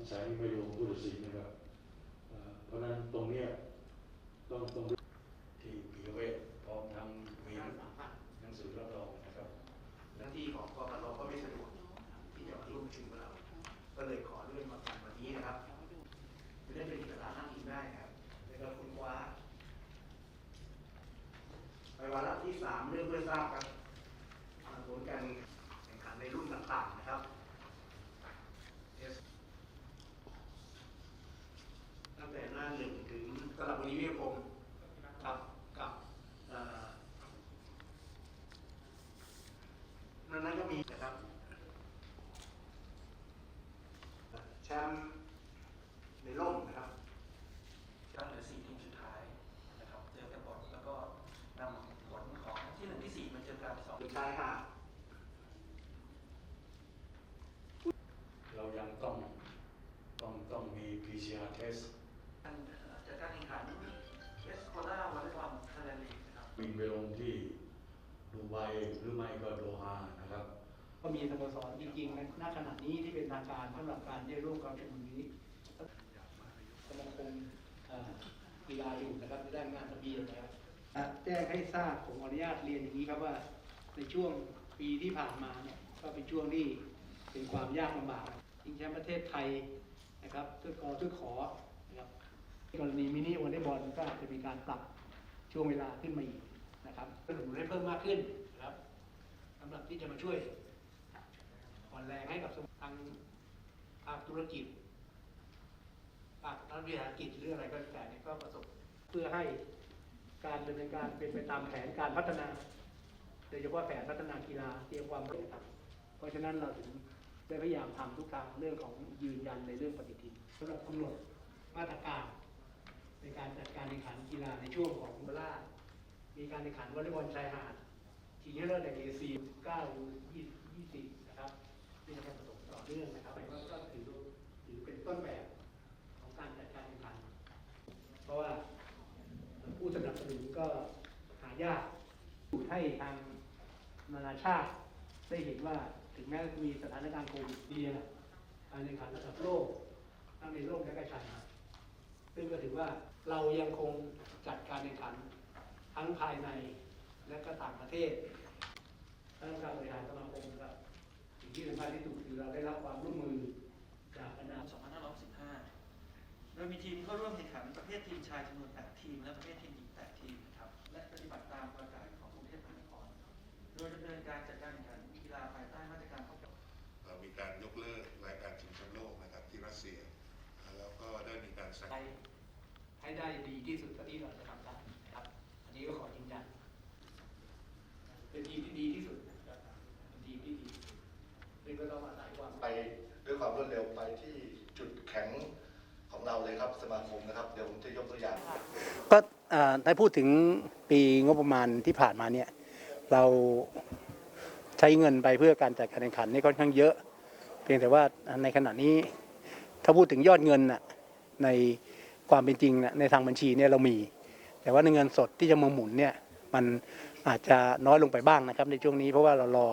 งสัยไม่ลงผู้ตัดสินนะครับเพราะนั้นตรงเนี้ยต้องต้องที่ปีเวศพร้อมทั้งมีหนังสือรับรองนะครับ หน้าที่ของกกตก็ไม่สะดวกที่จะมาร่วมประชุมกับเรา ก็เลยขอเลื่อนมาเป็นวันนี้นะครับจะได้เป็นอิสระนั่งกินได้ครับแล้วก็คุณคว้าไปวาระที่สามเรื่องเพื่อทราบครับผลการแข่งขันในรุ่นต่างๆนะครับ Yes ตั้ง แต่หน้าหนึ่งถึงสำหรับวันนี้วิทยาคมกับกับเอ่อนั้นนั้นก็มีนะครับแชมป์ในร่มนะครับตั้งแต่สี่ทีมสุดท้ายนะครับเจอกันหมดแล้วก็นำผลของที่หนึ่งที่สี่มาเจอกันที่สองสุดท้ายค่ะเรายังต้องต้องต้องมี PCR test ไปลงที่ดูไบหรือไม่ก็โดฮานะครับ ก็มีสโมสรจริงๆในณขณะนี้ที่เป็นทางการสำหรับการได้ร่วมการประชุมนี้สมาคมอ่อกีฬาอยู่นะครับได้งานทะเบียนนะครับแจ้งให้ทราบผมขออนุญาตเรียนอย่างนี้ครับว่าในช่วงปีที่ผ่านมาเนี่ยก็เป็นช่วงที่เป็นความยากลำบากชิงแชมป์ประเทศไทยนะครับด้วยกอด้วยขอนะครับกรณีมินิวอลเลย์บอลก็จะมีการปรับช่วงเวลาขึ้นมาอีก นะครับเพื่อหนุนให้เพิ่มมากขึ้นนะครับสำหรับที่จะมาช่วยอ่อนแรงให้กับทางภาคธุรกิจภาครัฐวิสาหกิจหรืออะไรก็แล้วแต่เนี่ยก็ประสบเพื่อให้การดำเนินการเป็นไปตามแผนการพัฒนา โดยเฉพาะแผนพัฒนากีฬาเตรียมความพร้อมเพราะฉะนั้นเราถึงได้พยายามทำทุกทางเรื่องของยืนยันในเรื่องปฏิทินสำหรับกำหนดมาตรการในการจัดการแข่งขันกีฬาในช่วงของเวลา มีการแข่งขันวอลเลย์บอลชายหาดชิงชนะเลิศในเอซี9 20 20 นะครับที่จะประสบต่อเนื่องนะครับก็ก็ถือถือเป็นต้นแบบของการจัดการแข่งขัน เพราะว่าผู้สนับสนุนก็หายากให้ทางนานาชาติ ได้เห็นว่าถึงแม้จะมีสถานการณ์โควิดเดียการแข่งขันระดับโลกทั้งในโลกและก็ชายซึ่งก็ถือว่าเรายังคงจัดการแข่งขัน ทั้งภายในและก็ต่างประเทศท่านการบริหารสมาคมครับสิ่งที่สำคัญที่สุดคือเราได้รับความร่วมมือจากคณะ2515 โดยมีทีมเข้าร่วมแข่งขันประเภททีมชายจำนวน 8 ทีม และประเภททีมหญิง 8 ทีมนะครับ และปฏิบัติตามประกาศของกรุงเทพมหานคร โดยดำเนินการจัดการแข่งขันกีฬาภายใต้มาตรการป้องกันเอ่อมีการยกเลิกรายการชิงแชมป์โลกนะครับที่รัสเซีย แล้วก็ได้มีการสั่งให้ให้ได้ดีที่สุดเท่าที่เราจะทำได้นะครับอั นนี้ก็ขอยืนยันเป็นทีมที่ดีที่สุดนะครับเป็นทีมที่ดีที่สุดซึ่งก็ต้องอาศัยความไปด้วยความรวดเร็วไปที่จุดแข็งของเราเลยครับสมาคมนะครับเดี๋ยวผมจะยกตัวอย่าง ก็อ่าได้พูดถึงปีงบประมาณที่ผ่านมาเนี่ยเราใช้เงินไปเพื่อการจัดการแข่งขันนี่ค่อนข้างเยอะ เพียงแต่ว่าในขณะนี้ถ้าพูดถึงยอดเงินน่ะในความเป็นจริงน่ะในทางบัญชีเนี่ยเรามี แต่ว่าในเงินสดที่จะมาหมุนเนี่ยมันอาจจะน้อยลงไปบ้างนะครับ ในช่วงนี้เพราะว่าเรารอ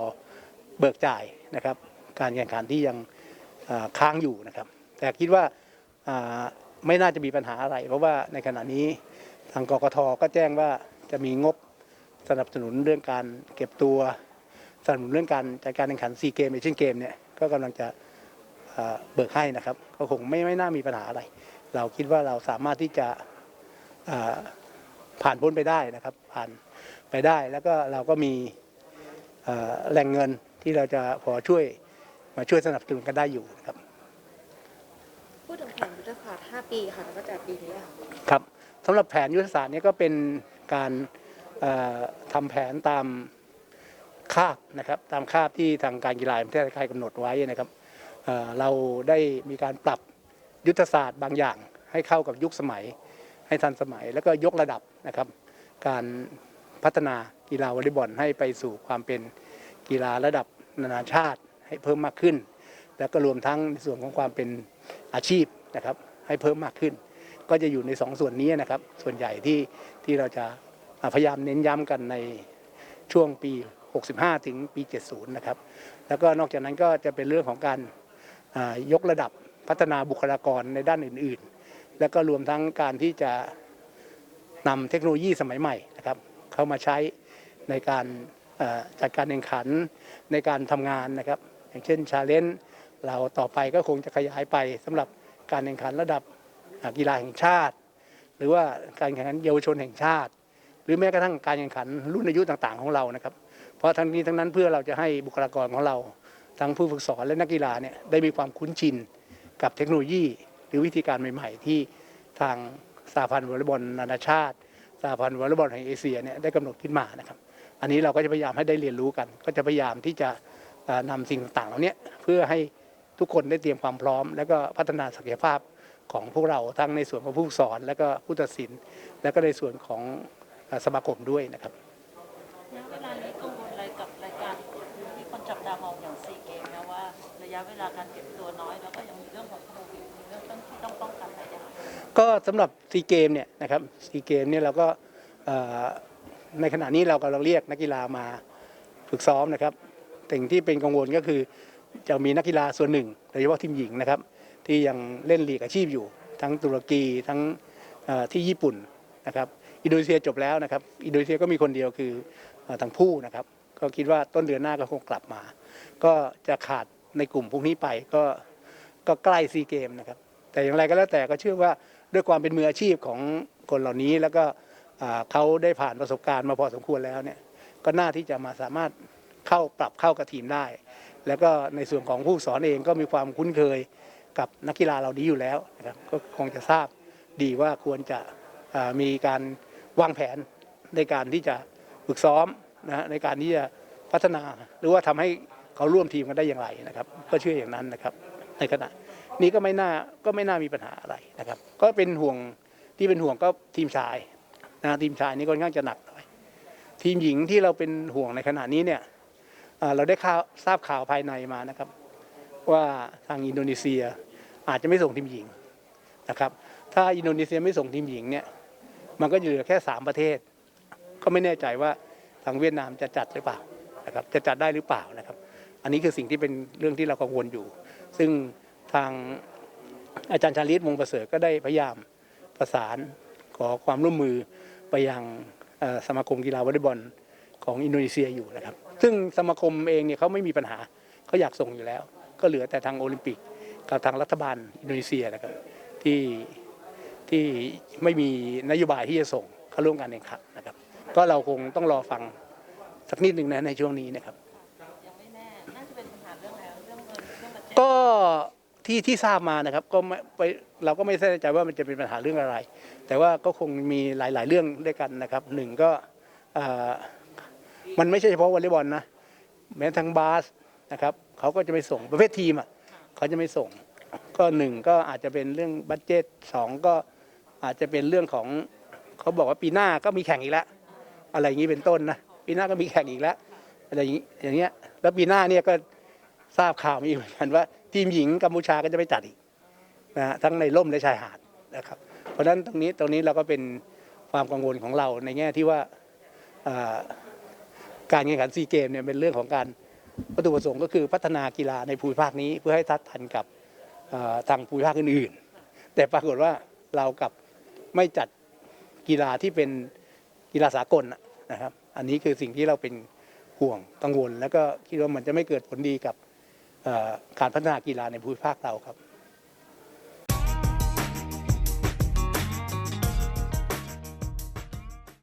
เบิกจ่ายนะครับ การแข่งขันที่ยังค้างอยู่นะครับ แต่คิดว่าไม่น่าจะมีปัญหาอะไร เพราะว่าในขณะนี้ทางกกทก็แจ้งว่าจะมีงบสนับสนุนเรื่องการเก็บตัวสนับสนุนเรื่องการจัดการแข่งขันซีเกมเอเชียนเกมเนี่ยก็กำลังจะเบิกให้นะครับ ก็คงไม่ไม่น่ามีปัญหาอะไร เราคิดว่าเราสามารถที่จะ ผ่านพ้นไปได้นะครับ ผ่านไปได้แล้วก็เราก็มีเอ่อแหล่งเงินที่เราจะพอช่วยมาช่วยสนับสนุนกันได้อยู่นะครับพูดถึงแผนยุทธศาสตร์ 5 ปีค่ะแล้วก็จากปีนี้ค่ะครับสำหรับแผนยุทธศาสตร์เนี้ก็เป็นการเอ่อทำแผนตามคาบนะครับตามคาบที่ทางการกีฬาแห่งประเทศไทยกำหนดไว้นะครับเอ่อเราได้มีการปรับยุทธศาสตร์บางอย่างให้เข้ากับยุคสมัย ให้ทันสมัย แล้วก็ยกระดับนะครับการพัฒนากีฬาวอลเลย์บอลให้ไปสู่ความเป็นกีฬาระดับนานาชาติให้เพิ่มมากขึ้น แล้วก็รวมทั้งในส่วนของความเป็นอาชีพนะครับให้เพิ่มมากขึ้น ก็จะอยู่ในสองส่วนนี้นะครับ ส่วนใหญ่ที่ที่เราจะพยายามเน้นย้ำกันในช่วงปี 65 ถึงปี 70 นะครับ แล้วก็นอกจากนั้นก็จะเป็นเรื่องของการยกระดับพัฒนาบุคลากรในด้านอื่น ๆ และก็รวมทั้งการที่จะนำเทคโนโลยีสมัยใหม่นะครับเข้ามาใช้ในการจัดการแข่งขันในการทำงานนะครับ อย่างเช่นชาเลนจ์เราต่อไปก็คงจะขยายไปสำหรับการแข่งขันระดับกีฬาแห่งชาติ หรือว่าการแข่งขันเยาวชนแห่งชาติ หรือแม้กระทั่งการแข่งขันรุ่นอายุต่างๆของเรานะครับ เพราะทั้งนี้ทั้งนั้นเพื่อเราจะให้บุคลากรของเราทั้งผู้ฝึกสอนและนักกีฬาเนี่ยได้มีความคุ้นชินกับเทคโนโลยี หรือวิธีการใหม่ ๆ ที่ทางสหพันธ์วอลเลย์บอลนานาชาติสหพันธ์วอลเลย์บอลแห่งเอเชียเนี่ยได้กำหนดขึ้นมานะครับ อันนี้เราก็จะพยายามให้ได้เรียนรู้กัน ก็จะพยายามที่จะเอ่อนำสิ่งต่างๆเหล่านี้เพื่อให้ทุกคนได้เตรียมความพร้อม แล้วก็พัฒนาศักยภาพของพวกเราทั้งในส่วนของผู้สอน และก็ผู้ตัดสิน และก็ในส่วนของสมาคมด้วยนะครับ ยะเวลาการเก็บตัวน้อยแล้วก็ยังมีเรื่องของโควิดมีเรื่องต้องที่ต้องป้องกันหลายอย่างก็สำหรับซีเกมเนี่ยนะครับซีเกมเนี่ยเราก็เอ่อในขณะนี้เรากำลังเรียกนักกีฬามาฝึกซ้อมนะครับสิ่งที่เป็นกังวลก็คือจะมีนักกีฬาส่วนหนึ่งโดยเฉพาะทีมหญิงนะครับ ที่ยังเล่นลีกอาชีพอยู่ ทั้งตุรกีทั้งเอ่อที่ญี่ปุ่นนะครับอินโดนีเซียจบแล้วนะครับอินโดนีเซียก็มีคนเดียวคือเอ่อทางผู้นะครับ ก็คิดว่าต้นเดือนหน้าก็คงกลับมา ก็จะขาด ในกลุ่มพวกนี้ไปก็ก็ใกล้ซีเกมนะครับแต่อย่างไรก็แล้วแต่ก็เชื่อว่าด้วยความเป็นมืออาชีพของคนเหล่านี้แล้วก็เขาได้ผ่านประสบการณ์มาพอสมควรแล้วเนี่ยก็น่าที่จะมาสามารถเข้าปรับเข้ากับทีมได้ แล้วก็ในส่วนของผู้สอนเองก็มีความคุ้นเคยกับนักกีฬาเหล่านี้อยู่แล้วนะครับก็คงจะทราบดีว่าควรจะมีการวางแผนในการที่จะฝึกซ้อมนะในการที่จะพัฒนา หรือว่าทำให้ เขาร่วมทีมกันได้อย่างไรนะครับ ก็เชื่ออย่างนั้นนะครับ ในขณะนี่ก็ไม่น่าก็ไม่น่ามีปัญหาอะไรนะครับ ก็เป็นห่วงที่เป็นห่วงก็ทีมชายนะทีมชายนี่ค่อนข้างจะหนักหน่อยทีมหญิงที่เราเป็นห่วงในขณะนี้เนี่ยเราได้ข่าวทราบข่าวภายในมานะครับ ว่าทางอินโดนีเซียอาจจะไม่ส่งทีมหญิงนะครับ ถ้าอินโดนีเซียไม่ส่งทีมหญิงเนี่ยมันก็เหลือแค่สามประเทศ ก็ไม่แน่ใจว่าทางเวียดนามจะจัดหรือเปล่านะครับจะจัดได้หรือเปล่านะครับ อันนี้คือสิ่งที่เป็นเรื่องที่เรากังวลอยู่ ซึ่งทางอาจารย์ชาลิตวงประเสริฐก็ได้พยายามประสานขอความร่วมมือไปยังสมาคมกีฬาวอลเลย์บอลของอินโดนีเซียอยู่นะครับ ซึ่งสมาคมเองเนี่ยเขาไม่มีปัญหาเขาอยากส่งอยู่แล้ว ก็เหลือแต่ทางโอลิมปิกกับทางรัฐบาลอินโดนีเซียนะครับที่ที่ไม่มีนโยบายที่จะส่งเข้าร่วมการแข่งขันนะครับ ก็เราคงต้องรอฟังสักนิดหนึ่งนะในช่วงนี้นะครับ ที่ที่ทราบมานะครับก็ไม่ไปเราก็ไม่แน่ใจว่ามันจะเป็นปัญหาเรื่องอะไร แต่ว่าก็คงมีหลาย ๆ เรื่องด้วยกันนะครับหนึ่งก็มันไม่ใช่เฉพาะวอลเลย์บอลนะแม้ทั้งบาสนะครับเขาก็จะไม่ส่งประเภททีมอะเขาจะไม่ส่ง ก็หนึ่งก็อาจจะเป็นเรื่องบัตเจตสองก็อาจจะเป็นเรื่องของเขาบอกว่าปีหน้าก็มีแข่งอีกแล้วอะไรอย่างนี้เป็นต้นนะปีหน้าก็มีแข่งอีกแล้วอะไรอย่างนี้อย่างเงี้ยแล้วปีหน้าเนี่ยก็ทราบข่าวมีเหมือนกันว่า ทีมหญิงกัมพูชาก็จะไปจัดอีกนะฮะทั้งในร่มและชายหาดนะครับ เพราะฉะนั้นตรงนี้ตรงนี้เราก็เป็นความกังวลของเราในแง่ที่ว่าอ่าการแข่งขันซีเกมเนี่ยเป็นเรื่องของการวัตถุประสงค์ก็คือพัฒนากีฬาในภูมิภาคนี้เพื่อให้ทัดทันกับอ่าทางภูมิภาคอื่นๆ แต่ปรากฏว่าเรากลับไม่จัดกีฬาที่เป็นกีฬาสากลน่ะนะครับ อันนี้คือสิ่งที่เราเป็นห่วงกังวล แล้วก็คิดว่ามันจะไม่เกิดผลดีกับ การพัฒนากีฬาในภูมิภาคเราครับ